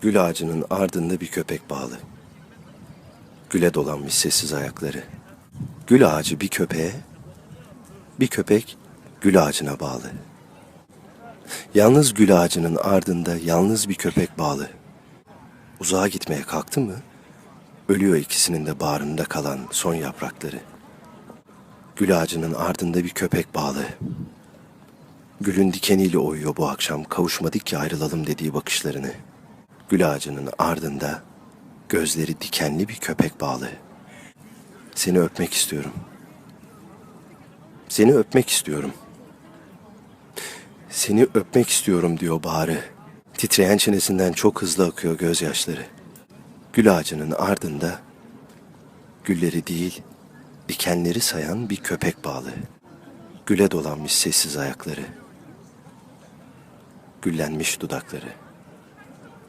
Gül ağacının ardında bir köpek bağlı. Güle dolanmış sessiz ayakları. Gül ağacı bir köpeğe, bir köpek gül ağacına bağlı. Yalnız gül ağacının ardında yalnız bir köpek bağlı. Uzağa gitmeye kalktı mı, ölüyor ikisinin de bağrında kalan son yaprakları. Gül ağacının ardında bir köpek bağlı. Gülün dikeniyle oyuyor bu akşam kavuşmadık ki ayrılalım dediği bakışlarını. Gül ağacının ardında gözleri dikenli bir köpek bağlı. Seni öpmek istiyorum. Seni öpmek istiyorum. Seni öpmek istiyorum diyor bağrı. Titreyen çenesinden çok hızlı akıyor gözyaşları. Gül ağacının ardında gülleri değil, dikenleri sayan bir köpek bağlı. Güle dolanmış sessiz ayakları. Güllenmiş dudakları.